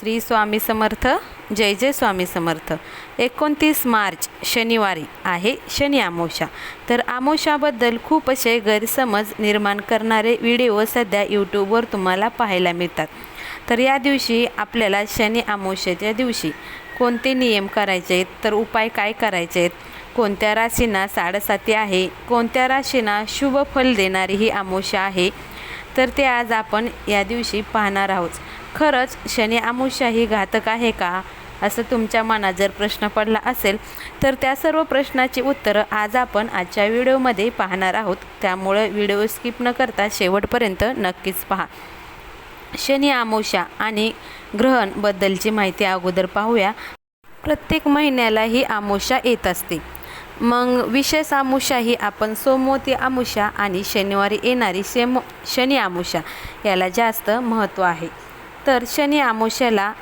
श्री स्वामी समर्थ जय जय स्वामी समर्थ. एकोणतीस मार्च शनिवारी आहे शनी आमोशा. तर आमोशाबद्दल खूप असे गैरसमज निर्माण करणारे व्हिडिओ सध्या यूट्यूबवर तुम्हाला पाहायला मिळतात. तर या दिवशी आपल्याला शनी आमोशाच्या दिवशी कोणते नियम करायचे आहेत? तर उपाय काय करायचे आहेत? कोणत्या राशींना साडेसाती आहे? कोणत्या राशींना शुभ फल देणारी ही आमोशा आहे? तर ते आज आपण या दिवशी पाहणार आहोत. खरंच शनी आमुष्या ही घातक आहे का? असं तुमच्या मनात जर प्रश्न पडला असेल तर त्या सर्व प्रश्नाची उत्तरं आज आपण आजच्या व्हिडिओमध्ये पाहणार आहोत. त्यामुळं व्हिडिओ स्किप न करता शेवटपर्यंत नक्कीच पहा. शनी आमोशा आणि ग्रहणबद्दलची माहिती अगोदर पाहूया. प्रत्येक महिन्याला ही आमोशा येत असते. मग विशेष आमुषा ही आपण सोमवती आमुषा आणि शनिवारी येणारी शेम शनी आमुषा याला जास्त महत्त्व आहे. तर शनी आमुष्याला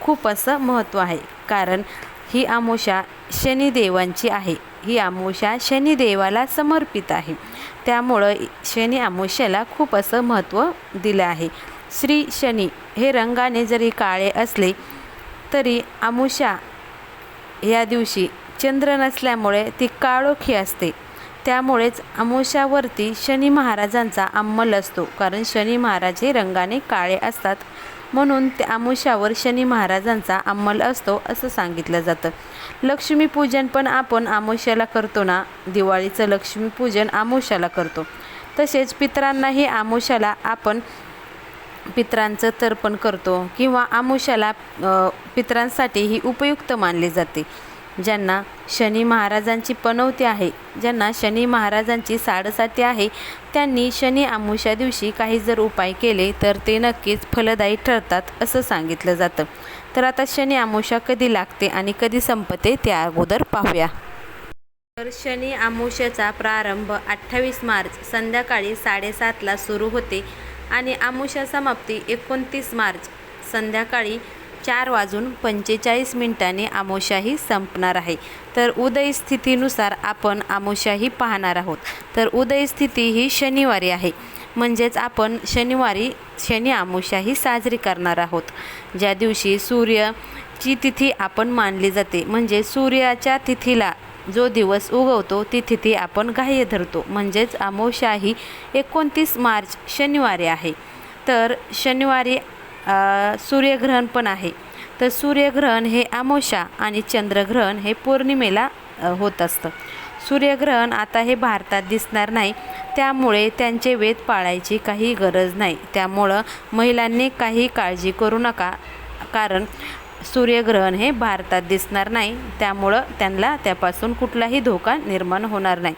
खूप असं महत्त्व आहे. कारण ही आमोशा शनिदेवांची आहे. ही आमोशा शनिदेवाला समर्पित आहे. त्यामुळं शनी आमोशाला खूप असं महत्त्व दिलं आहे. श्री शनी हे रंगाने जरी काळे असले तरी आमुषा या दिवशी चंद्र नसल्यामुळे ती काळोखी असते. त्यामुळेच आमोशावरती शनी महाराजांचा अंमल असतो. कारण शनी महाराज हे रंगाने काळे असतात. म्हणून त्या आमुष्यावर शनी महाराजांचा अंमल असतो असं सांगितलं जातं. लक्ष्मीपूजन पण आपण आमुष्याला करतो ना? दिवाळीचं लक्ष्मीपूजन आमुष्याला करतो. तसेच पितरांनाही आमुष्याला आपण पित्रांचं तर्पण करतो किंवा आमुष्याला पित्रांसाठी ही उपयुक्त मानले जाते. ज्यांना शनी महाराजांची पनवती आहे ज्यांना शनी महाराजांची साडेसाती आहे त्यांनी शनी आमुष्या दिवशी काही जर उपाय केले तर ते नक्कीच फलदायी ठरतात असं सांगितलं जातं. तर आता शनी आमुषा कधी लागते आणि कधी संपते त्या अगोदर पाहूया. तर शनी आमुष्याचा प्रारंभ अठ्ठावीस मार्च संध्याकाळी साडेसातला सुरू होते आणि आमुष्या समाप्ती एकोणतीस मार्च संध्याकाळी चार वाजून पंचेचाळीस मिनिटांनी आमोशाही संपणार आहे. तर उदय स्थितीनुसार आपण आमोशाही पाहणार आहोत. तर उदय स्थिती ही शनिवारी आहे. म्हणजेच आपण शनिवारी शनी आमोशाही साजरी करणार आहोत. ज्या दिवशी सूर्यची तिथी आपण मानली जाते म्हणजे सूर्याच्या तिथीला जो दिवस उगवतो ती तिथी आपण ग्राह्य धरतो. म्हणजेच आमोशाही एकोणतीस मार्च शनिवारी आहे. तर शनिवारी सूर्यग्रहण पण आहे. तर सूर्यग्रहण हे आमोशा आणि चंद्रग्रहण हे पौर्णिमेला होत असतं. सूर्यग्रहण आता हे भारतात दिसणार नाही. त्यामुळे त्यांचे वेध पाळायची काही गरज नाही. त्यामुळं महिलांनी काही काळजी करू नका. कारण सूर्यग्रहण हे भारतात दिसणार नाही. त्यामुळं त्यांना त्यापासून कुठलाही धोका निर्माण होणार नाही.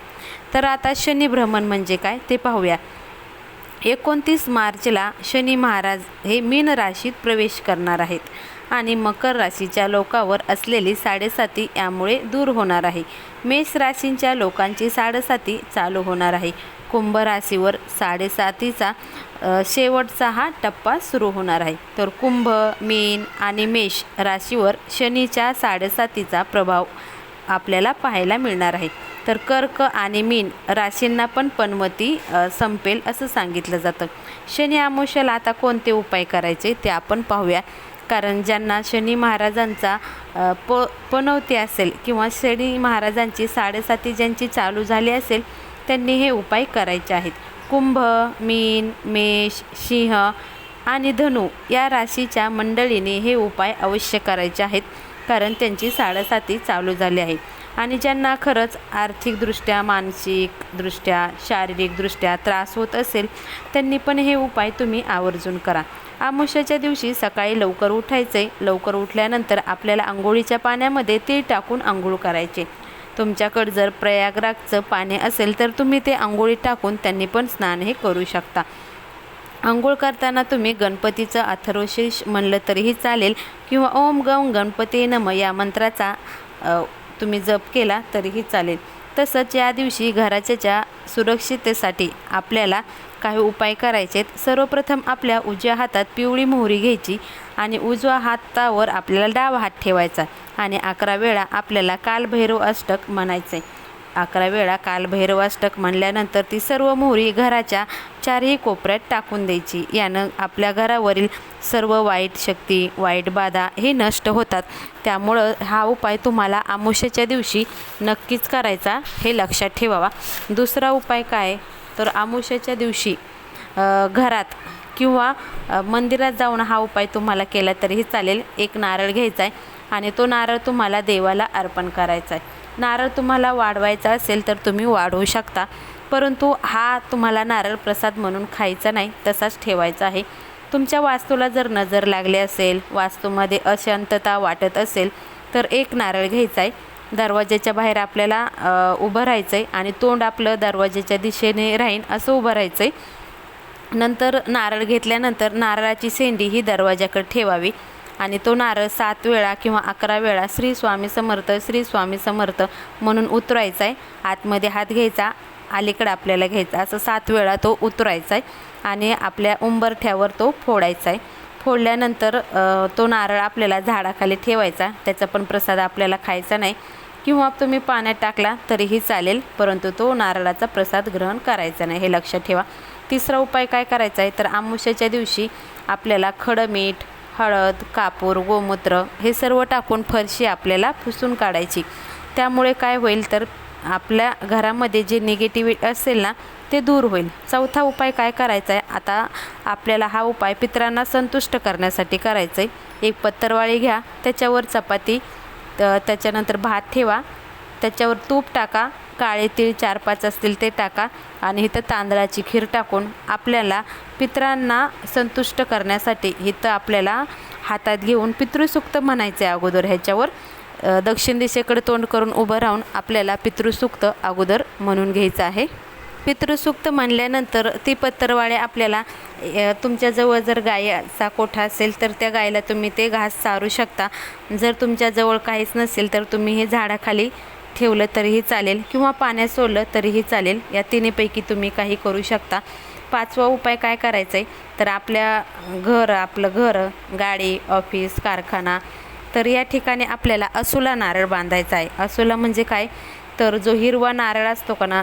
तर आता शनिभ्रमण म्हणजे काय ते पाहूया. एकोणतीस मार्चला शनी महाराज हे मीन राशीत प्रवेश करणार आहेत आणि मकर राशीच्या लोकावर असलेली साडेसाती यामुळे दूर होणार आहे. मेष राशींच्या लोकांची साडेसाती चालू होणार आहे. कुंभ राशीवर साडेसातीचा शेवटचा हा टप्पा सुरू होणार आहे. तर कुंभ मीन आणि मेष राशीवर शनीच्या साडेसातीचा प्रभाव आपल्याला पाहायला मिळणार आहे. तर कर्क आणि मीन राशींना पण पनमती संपेल असं सांगितलं जातं. शनी आमोशाला आता कोणते उपाय करायचे ते आपण पाहूया. कारण ज्यांना शनी महाराजांचा प पनवती असेल किंवा शनी महाराजांची साडेसाती ज्यांची चालू झाली असेल त्यांनी हे उपाय करायचे आहेत. कुंभ मीन मेष सिंह आणि धनु या राशीच्या मंडळीने हे उपाय अवश्य करायचे आहेत. कारण त्यांची साडेसाती चालू झाली आहे. आणि ज्यांना खरंच आर्थिकदृष्ट्या मानसिकदृष्ट्या शारीरिकदृष्ट्या त्रास होत असेल त्यांनी पण हे उपाय तुम्ही आवर्जून करा. आमुष्याच्या दिवशी सकाळी लवकर उठायचे. लवकर उठल्यानंतर आपल्याला आंघोळीच्या पाण्यामध्ये तीळ टाकून आंघोळ करायचे. तुमच्याकडं जर प्रयागराजचं पाणी असेल तर तुम्ही ते आंघोळीत टाकून त्यांनी पण स्नान हे करू शकता. आंघोळ करताना तुम्ही गणपतीचं अथर्वशीर्ष म्हणलं तरीही चालेल किंवा ओम गम गणपती नम या मंत्राचा तुम्ही जप केला तरीही चालेल. तसंच या दिवशी घराच्या सुरक्षिततेसाठी सुरक्षितेसाठी आपल्याला काही उपाय करायचे आहेत सर्वप्रथम आपल्या उजव्या हातात पिवळी मोहरी घ्यायची आणि उजव्या हातावर आपल्याला डावा हात ठेवायचा आणि अकरा वेळा आपल्याला कालभैरव अष्टक म्हणायचं. आहे अकरा वेळा कालभैरवाष्टक म्हणल्यानंतर ती सर्व मोहरी घराच्या चारही कोपऱ्यात टाकून द्यायची. यानं आपल्या घरावरील सर्व वाईट शक्ती वाईट बाधा हे नष्ट होतात. त्यामुळं हा उपाय तुम्हाला आमुष्याच्या दिवशी नक्कीच करायचा हे लक्षात ठेवावा. दुसरा उपाय काय? तर आमुष्याच्या दिवशी घरात किंवा मंदिरात जाऊन हा उपाय तुम्हाला केला तरीही चालेल. एक नारळ घ्यायचा आहे आणि तो नारळ तुम्हाला देवाला अर्पण करायचा आहे नारळ तुम्हाला वाढवायचा असेल तर तुम्ही वाढवू शकता. परंतु हा तुम्हाला नारळ प्रसाद म्हणून खायचा नाही तसाच ठेवायचा आहे. तुमच्या वास्तूला जर नजर लागली असेल वास्तूमध्ये अशांतता वाटत असेल तर एक नारळ घ्यायचा आहे. दरवाज्याच्या बाहेर आपल्याला उभं राहायचं आहे आणि तोंड आपलं दरवाजाच्या दिशेने राहीन असं उभं राहायचं आहे नंतर नारळ घेतल्यानंतर नारळाची शेंडी ही दरवाजाकडे ठेवावी. आणि तो नारळ सात वेळा किंवा अकरा वेळा श्री स्वामी समर्थ श्री स्वामी समर्थ म्हणून उतरायचा आहे. आतमध्ये हात घ्यायचा अलीकडं आपल्याला घ्यायचा. असं सात वेळा तो उतरायचा आहे आणि आपल्या उंबरठ्यावर तो फोडायचा आहे. फोडल्यानंतर तो नारळ आपल्याला झाडाखाली ठेवायचा. त्याचा पण प्रसाद आपल्याला खायचा नाही. किंवा तुम्ही पाण्यात टाकला तरीही चालेल परंतु तो नारळाचा प्रसाद ग्रहण करायचा नाही. हे लक्षात ठेवा. तिसरा उपाय काय करायचा आहे? तर आमुष्याच्या दिवशी आपल्याला खडं मीठ हळद कापूर गोमूत्र हे सर्व टाकून फरशी आपल्याला पुसून काढायची. त्यामुळे काय होईल तर आपल्या घरामध्ये जे निगेटिव्हिटी असेल ना ते दूर होईल. चौथा उपाय काय करायचा आहे? आता आपल्याला हा उपाय पितरांना संतुष्ट करण्यासाठी करायचा आहे. एक पत्तरवाळी घ्या त्याच्यावर चपाती त्याच्यानंतर भात ठेवा त्याच्यावर तूप टाका काळे तीळ चार पाच असतील ते टाका आणि इथं तांदळाची खीर टाकून आपल्याला पितरांना संतुष्ट करण्यासाठी इथं आपल्याला हातात घेऊन पितृसूक्त म्हणायचे अगोदर ह्याच्यावर. दक्षिण दिशेकडे तोंड करून उभं राहून आपल्याला पितृसूक्त अगोदर म्हणून घ्यायचं आहे. पितृसूक्त म्हणल्यानंतर ती पत्तरवाळे आपल्याला तुमच्याजवळ जर गायचा कोठा असेल तर त्या गायीला तुम्ही ते घास चारू शकता. जर तुमच्याजवळ काहीच नसेल तर तुम्ही हे झाडाखाली ठेवलं तरीही चालेल किंवा पाण्यात सोडलं तरीही चालेल. या तिन्हीपैकी तुम्ही काही करू शकता. पाचवा उपाय काय करायचा आहे तर आपल्या घर आपलं घर गाडी ऑफिस कारखाना तर या ठिकाणी आपल्याला असुला नारळ बांधायचा आहे. असुला म्हणजे काय? तर जो हिरवा नारळ असतो का ना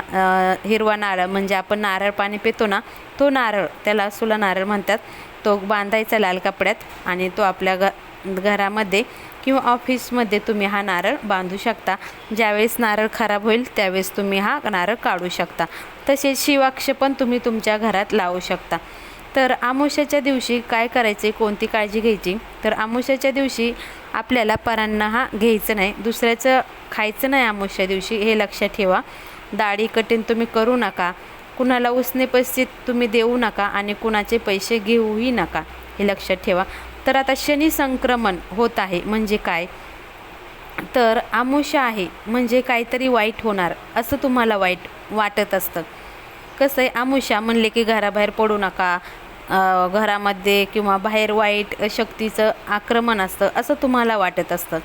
हिरवा नारळ म्हणजे आपण नारळ पाणी पितो ना तो नारळ त्याला असुला नारळ म्हणतात. तो बांधायचा लाल कपड्यात आणि तो आपल्या घ घरामध्ये किंवा ऑफिसमध्ये तुम्ही हा नारळ बांधू शकता. ज्यावेळेस नारळ खराब होईल त्यावेळेस तुम्ही हा नारळ काढू शकता. तसेच शिवाक्ष पण तुम्ही तुमच्या घरात लावू शकता. तर आमुष्याच्या दिवशी काय करायचे? कोणती काळजी घ्यायची? तर आमुष्याच्या दिवशी आपल्याला परांना हा घ्यायचं नाही. दुसऱ्याचं खायचं नाही आमुष्या दिवशी हे लक्षात ठेवा. दाढी कठीण तुम्ही करू नका. कुणाला उसने पैसे तुम्ही देऊ नका आणि कुणाचे पैसे घेऊही नका हे लक्षात ठेवा. तर आता शनी संक्रमण होत आहे म्हणजे काय? तर आमुषा आहे म्हणजे काहीतरी वाईट होणार असं तुम्हाला वाईट वाटत असतं. कसं आहे आमुषा म्हणले की घराबाहेर पडू नका घरामध्ये किंवा बाहेर वाईट शक्तीचं आक्रमण असतं असं तुम्हाला वाटत असतं.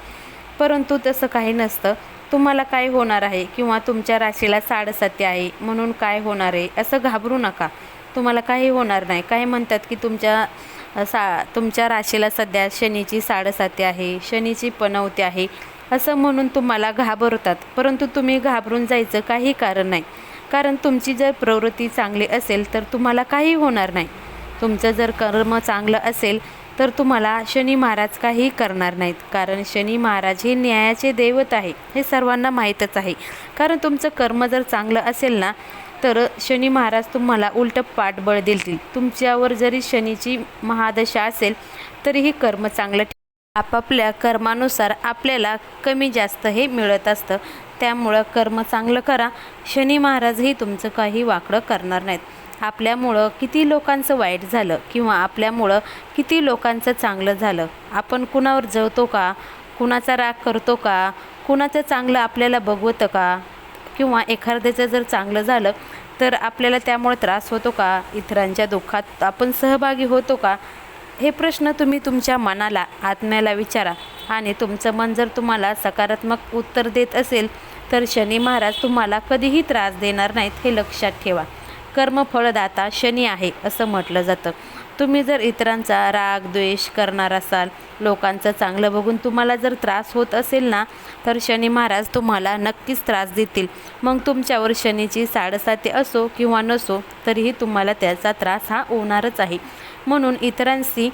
परंतु तसं काही नसतं. तुम्हाला काय होणार आहे? किंवा तुमच्या राशीला साडेसाती आहे म्हणून काय होणार आहे? असं घाबरू नका. तुम्हाला काही होणार नाही. काही म्हणतात की तुमच्या सा तुमच्या राशीला सध्या शनीची साडेसाती आहे शनीची पनवती आहे असं म्हणून तुम्हाला घाबरतात. परंतु तुम्ही घाबरून जायचं काही कारण नाही. कारण तुमची जर प्रवृत्ती चांगली असेल तर तुम्हाला काही होणार नाही. तुमचं जर कर्म चांगलं असेल तर तुम्हाला शनी महाराज काही करणार नाहीत. कारण शनी महाराज हे न्यायाचे दैवत आहे. हे सर्वांना माहीतच आहे. कारण तुमचं कर्म जर चांगलं असेल ना तर शनी महाराज तुम्हाला उलटं पाठबळ देतील. तुमच्यावर जरी शनीची महादशा असेल तरीही कर्म चांगलं आपापल्या कर्मानुसार आपल्याला कमी जास्त हे मिळत असतं. त्यामुळं कर्म चांगलं करा. शनी महाराजही तुमचं काही वाकडं करणार नाहीत. आपल्यामुळं किती लोकांचं वाईट झालं किंवा आपल्यामुळं किती लोकांचं चांगलं झालं? आपण कुणावर जळतो का? कुणाचा राग करतो का? कुणाचं चांगलं आपल्याला बघवतं का? किंवा एखाद्याचं जर चांगलं झालं तर आपल्याला त्यामुळे त्रास होतो का? इतरांच्या दुःखात आपण सहभागी होतो का? हे प्रश्न तुम्ही तुमच्या मनाला आत्म्याला विचारा. आणि तुमचं मन जर तुम्हाला सकारात्मक उत्तर देत असेल तर शनी महाराज तुम्हाला कधीही त्रास देणार नाहीत हे लक्षात ठेवा. कर्मफळदाता शनी आहे असं म्हटलं जातं. तुम्ही जर इतरांचा राग द्वेष करणार असाल लोकांचं चांगलं बघून तुम्हाला जर त्रास होत असेल ना तर शनी महाराज तुम्हाला नक्कीच त्रास देतील. मग तुमच्यावर शनीची साडेसाती असो किंवा नसो तरीही तुम्हाला त्याचा त्रास हा होणारच आहे. म्हणून इतरांशी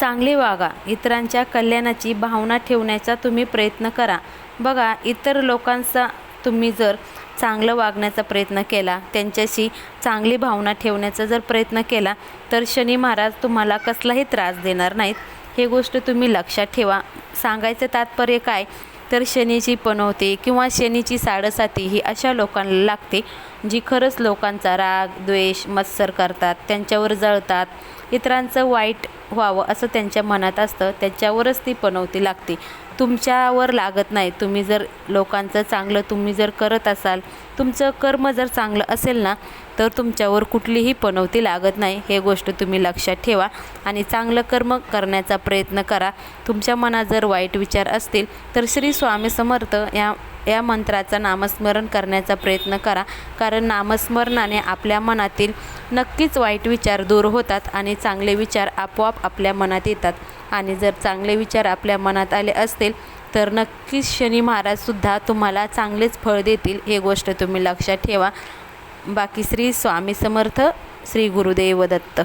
चांगले वागा. इतरांच्या कल्याणाची भावना ठेवण्याचा तुम्ही प्रयत्न करा. बघा इतर लोकांचा तुम्ही जर चांगलं वागण्याचा प्रयत्न केला. त्यांच्याशी चांगली भावना ठेवण्याचा जर प्रयत्न केला तर शनी महाराज तुम्हाला कसलाही त्रास देणार नाहीत. हे गोष्ट तुम्ही लक्षात ठेवा. सांगायचं तात्पर्य काय? तर शनीची पनवते किंवा शनीची साडेसाती ही अशा लोकांना लागते जी खरंच लोकांचा राग द्वेष मत्सर करतात त्यांच्यावर जळतात. इतरांचं वाईट व्हावं असं त्यांच्या मनात असतं त्याच्यावरच ती पनवती लागते. तुमच्यावर लागत नाही. तुम्ही जर लोकांचं चांगलं तुम्ही जर करत असाल तुमचं कर्म जर चांगलं असेल ना तर तुमच्यावर कुठलीही पनवती लागत नाही. हे गोष्ट तुम्ही लक्षात ठेवा आणि चांगलं कर्म करण्याचा प्रयत्न करा. तुमच्या मनात जर वाईट विचार असतील तर श्री स्वामी समर्थ या या मंत्राचं नामस्मरण करण्याचा प्रयत्न करा. कारण नामस्मरणाने आपल्या मनातील नक्कीच वाईट विचार दूर होतात आणि चांगले विचार आपोआप आपल्या मनात येतात. आणि जर चांगले विचार आपल्या मनात आले असतील तर नक्कीच शनी महाराजसुद्धा तुम्हाला चांगलेच फळ देतील. हे गोष्ट तुम्ही लक्षात ठेवा. बाकी श्री स्वामी समर्थ श्री गुरुदेव दत्त.